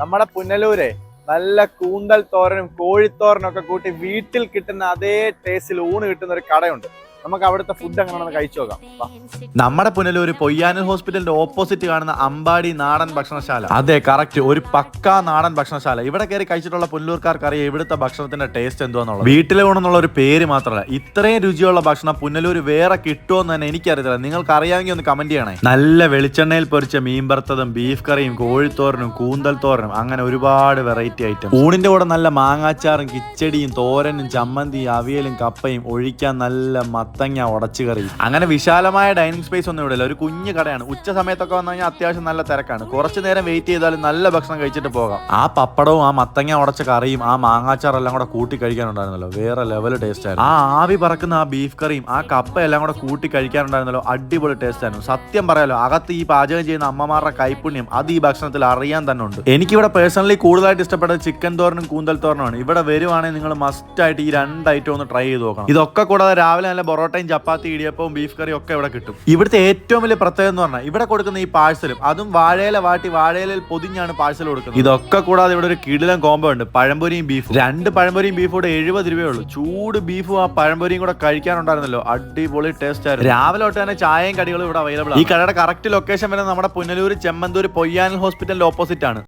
നമ്മുടെ പുനലൂരെ നല്ല കൂന്തൽ തോരനും കോഴിത്തോരനും ഒക്കെ കൂട്ടി വീട്ടിൽ കിട്ടുന്ന അതേ ടേസ്റ്റിൽ ഊണ് കിട്ടുന്ന ഒരു കടയുണ്ട്. നമുക്ക് അവിടുത്തെ ഫുഡ് എങ്ങനെയാണെന്ന് കഴിച്ചു നോക്കാം. നമ്മുടെ പുനലൂര് പൊയ്യാനൽ ഹോസ്പിറ്റലിന്റെ ഓപ്പോസിറ്റ് കാണുന്ന അമ്പാടി നാടൻ ഭക്ഷണശാല. അതെ കറക്റ്റ് ഒരു പക്കാ നാടൻ ഭക്ഷണശാല. ഇവിടെ കയറി കഴിച്ചിട്ടുള്ള പുനലൂർക്കാർക്ക് അറിയാം ഇവിടുത്തെ ഭക്ഷണത്തിന്റെ ടേസ്റ്റ് എന്തുവാന്നുള്ളത്. വീട്ടിലെ ഗുണമെന്നുള്ള ഒരു പേര് മാത്രമല്ല ഇത്രയും രുചിയുള്ള ഭക്ഷണം പുനലൂർ വേറെ കിട്ടുമെന്ന് തന്നെ എനിക്കറിയത്തില്ല. നിങ്ങൾക്ക് അറിയാമെങ്കിൽ ഒന്ന് കമന്റ് ചെയ്യണേ. നല്ല വെളിച്ചെണ്ണയിൽ പൊരിച്ച മീൻ വറുത്തതും ബീഫ് കറിയും കോഴിത്തോരനും കൂന്തൽ തോരനും അങ്ങനെ ഒരുപാട് വെറൈറ്റി ഐറ്റം ഊണിന്റെ കൂടെ നല്ല മാങ്ങാച്ചാറും കിച്ചടിയും തോരനും ചമ്മന്തിയും അവിയലും കപ്പയും ഒഴിക്കാൻ നല്ല മത്തങ്ങ ഉടച്ചു കറി. അങ്ങനെ വിശാലമായ ഡൈനിങ് സ്പേസ് ഒന്നും ഇവിടെ ഒരു കുഞ്ഞു കടയാണ്. ഉച്ച സമയത്തൊക്കെ വന്നു കഴിഞ്ഞാൽ അത്യാവശ്യം നല്ല തിരക്കാണ്. കുറച്ചു നേരം വെയിറ്റ് ചെയ്താലും നല്ല ഭക്ഷണം കഴിച്ചിട്ട് പോകാം. ആ പപ്പടവും ആ മത്തങ്ങ ഉടച്ച കറിയും ആ മാങ്ങാച്ചാർ എല്ലാം കൂടെ കൂട്ടി കഴിക്കാനുണ്ടായിരുന്നല്ലോ. വേറെ ലെവൽ ടേസ്റ്റ് ആയിരുന്നു. ആ ആവി പറക്കുന്ന ആ ബീഫ് കറിയും ആ കപ്പ എല്ലാം കൂടെ കൂട്ടി കഴിക്കാനുണ്ടായിരുന്നല്ലോ. അടിപൊളി ടേസ്റ്റ് ആയിരുന്നു. സത്യം പറയാലോ അകത്ത് ഈ പാചകം ചെയ്യുന്ന അമ്മമാരുടെ കൈപ്പുണ്യം അത് ഈ ഭക്ഷണത്തിൽ അറിയാൻ തന്നെ ഉണ്ട്. എനിക്കിവിടെ പേഴ്സണലി കൂടുതലായിട്ട് ഇഷ്ടപ്പെട്ട ചിക്കൻ തോരനും കൂന്തൽ തോരനുമാണ്. ഇവിടെ വരുവാണെങ്കിൽ നിങ്ങൾ മസ്റ്റ് ആയിട്ട് ഈ രണ്ട് ഐറ്റം ഒന്ന് ട്രൈ ചെയ്ത് നോക്കണം. ഇതൊക്കെ കൂടാതെ രാവിലെ നല്ല പൊറോട്ടയും ചപ്പാത്തി ഇടിയപ്പവും ബീഫ് കറിയും ഒക്കെ ഇവിടെ കിട്ടും. ഇവിടുത്തെ ഏറ്റവും വലിയ പ്രത്യേകത എന്ന് പറഞ്ഞാൽ ഇവിടെ കൊടുക്കുന്ന ഈ പാഴ്സലും അതും വാഴയില വാട്ടി വാഴയിലയിൽ പൊതിഞ്ഞാണ് പാഴ്സൽ കൊടുക്കുന്നത്. ഇതൊക്കെ കൂടാതെ ഇവിടെ ഒരു കിടിലം കോംബോ ഉണ്ട് പഴംപൊരിയും ബീഫ് രണ്ട് പഴംപൊരിയും ബീഫ് കൂടെ എഴുപത് രൂപയേ ഉള്ളൂ. ചൂട് ബീഫും ആ പഴംപൊരിയും കൂടെ കഴിക്കാനുണ്ടായിരുന്നല്ലോ. അടിപൊളി ടേസ്റ്റ് ആയിരുന്നു. രാവിലെ തൊട്ട് തന്നെ ചായയും കടികളും ഇവിടെ അവൈലബിൾ ഈ കടയുടെ കറക്റ്റ് ലൊക്കേഷൻ വരുന്നത് നമ്മുടെ പുനലൂർ ചെമ്മന്തൂർ പൊയ്യാനൽ ഹോസ്പിറ്റലിന്റെ ഓപ്പോസിറ്റ് ആണ്.